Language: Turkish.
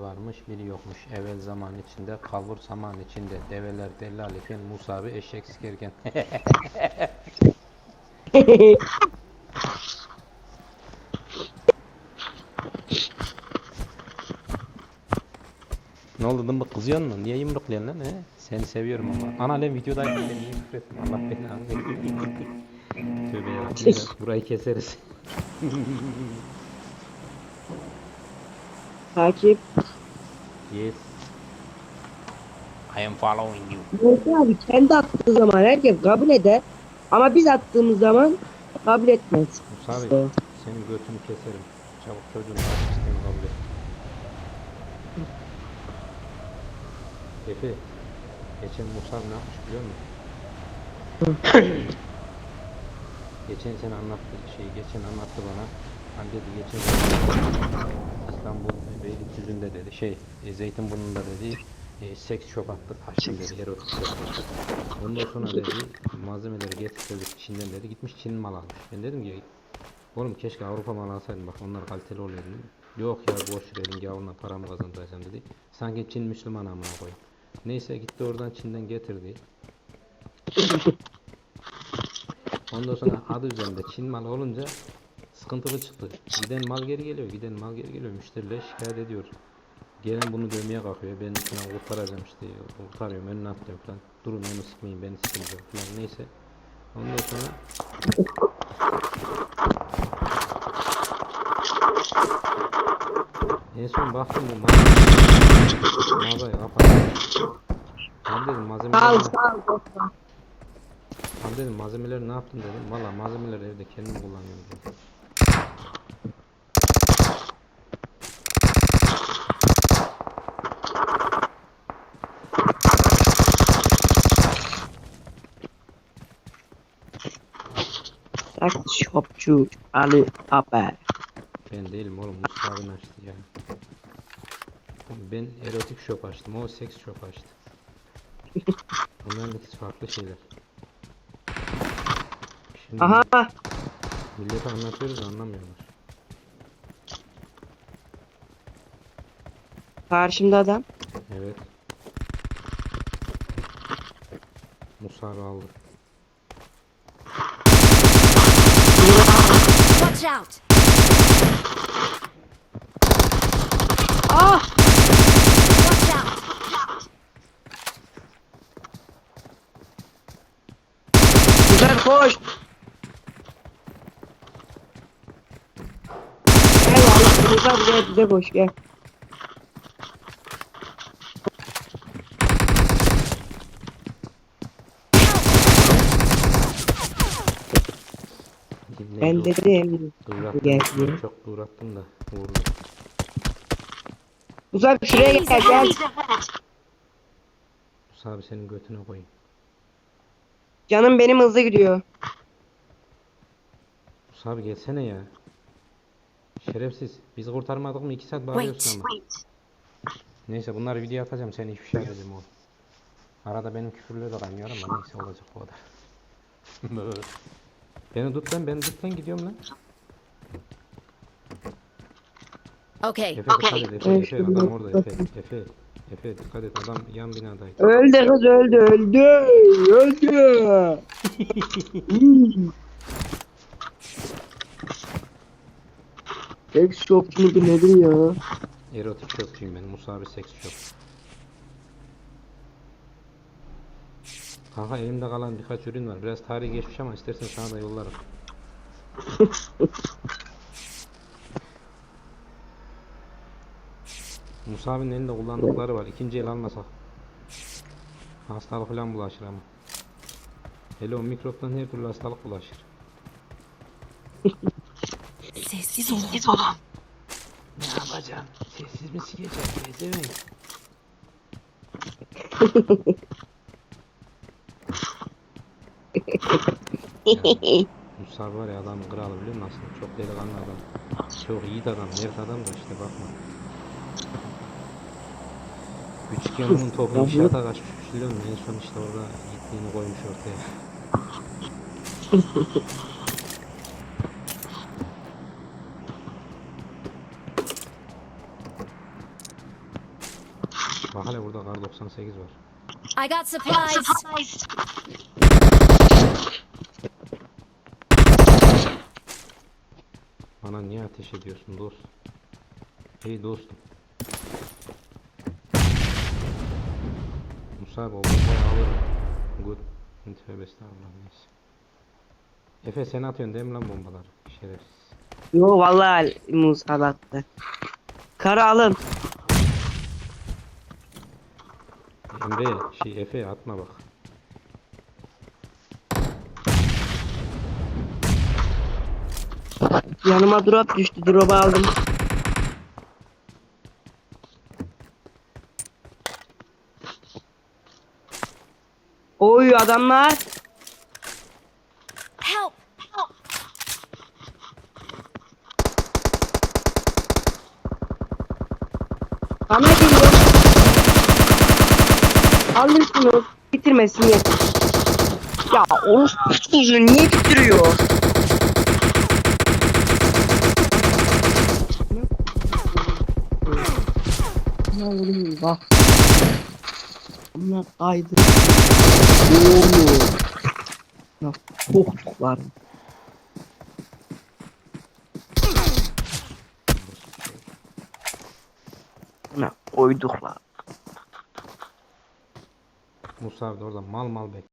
varmış biri yokmuş. Evvel zaman içinde, kalbur zaman içinde. Develer dellal iken, Musa abi eşek sikerken. ne oldu dımbık kızıyorsun mu? Niye yumrukluyorsun lan he? Seni seviyorum ama. Ana lan videodayım ben niye küfür ettim? Allah belanı versin. Tövbe yarabbim. Burayı keseriz. Takip. Yes. I am following you. Musa abi kendi attığı zaman herkes kabul eder. Ama biz attığımız zaman kabul etmez. Musa abi senin götünü keserim. Çabuk çocuğun artık isteğini kabul et. Efe. Geçen Musa ne yapmış biliyor musun? geçen sene anlattı şeyi geçen anlattı bana. Hani dedi geçen İstanbul Beylikdüzü'nde dedi şey e, Zeytinburnu'nda dedi e, seks shop attı açtım dedi erotik shop. Ondan sonra dedi malzemeleri getirdik Çin'den dedi gitmiş Çin mal almış. Ben dedim ki oğlum keşke Avrupa malı alsaydım bak onlar kaliteli oluyor dedim. Yok ya boş ver elin gavuruna paramı kazandıracağım dedi. Sanki Çin Müslüman amına koyayım. Neyse gitti oradan Çin'den getirdi. Ondan sonra adı üzerinde Çin malı olunca sıkıntılı çıktı. Giden mal geri geliyor, giden mal geri geliyor. Müşteriler şikayet ediyor. Gelen bunu dövmeye kalkıyor. Ben falan kurtaracağım işte. Kurtarıyorum, önüne atlıyorum falan. Durun onu sıkmayın, beni diyor falan. Neyse. Ondan sonra en son baktım bu mağazayı kapattım. Abi dedim malzemeleri, Sağ ol sağ ol. dostum. abi dedim malzemeleri ne yaptın dedim. Valla malzemeleri evde kendim kullanıyorum dedim. Seks shopçu Ali Haber. Ben değilim oğlum Mustafa abin açtı ya. Ben erotik shop açtım o seks shop açtı. Bunların ikisi farklı şeyler. Şimdi Aha millete anlatıyoruz anlamıyorlar. karşımda adam. Evet. Musa abi aldı. Watch out! Ah! Watch out! Güzel koş. Eyvallah. Güzel buraya bize koş gel. Ne Ben dur- dedim. Uğrattım, Gel. çok uğrattım da vurdu. Uzak şuraya gel gel. Musa abi senin götüne koyayım. Canım benim hızlı gidiyor. Musa abi gelsene ya. Şerefsiz. Biz kurtarmadık mı? 2 saat bağırıyorsun ama. Neyse bunları video atacağım. Seni ifşa edeceğim oğlum. Arada benim küfürleri de kaynıyor ama neyse olacak bu kadar. beni tut lan, beni tut lan gidiyorum lan. Okay, Efe dikkat okay. et, Efe, Efe adam orada Efe, Efe. Efe dikkat et adam yan binadaydı. Öldü kız öldü öldü. Öldü. Seks mudur nedir ya? Erotik şopçuyum ben, Musa abi seks şop. Kanka elimde kalan birkaç ürün var. Biraz tarihi geçmiş ama istersen sana da yollarım. Musa abinin elinde kullandıkları var. İkinci el almasak. Hastalık falan bulaşır ama. Hele o mikroptan her türlü hastalık bulaşır. Sessiz olun. Ne yapacaksın? Sessiz mi sikeceksin? Gezemeyin. Musa var ya adam kralı biliyor musun aslında? Çok delikanlı adam. Çok yiğit adam, mert adam da işte bakma. Küçük yanımın topu inşaata kaçmış biliyor musun? En son işte orada yiğitliğini koymuş ortaya. ya burada kar 98 var. I got supplies. Bana niye ateş ediyorsun dost? Hey dostum. Musa abi o bombayı alırım. Good. Tövbe estağfurullah neyse. Efe sen atıyorsun değil mi lan bombaları? Şerefsiz. Yo vallahi Musa attı. Karı alın. Emre şey Efe atma bak. Yanıma drop düştü. Drop'u aldım. Oy adamlar. Help. Bana geliyor. Alırsınız. Bitirmesin yeter. Ya o çocuğu niye bitiriyor? Oğlum bak. Bunlar kaydı. Oğlum. Ya korktuklar. Buna koyduklar. Musa abi de orada mal mal bek.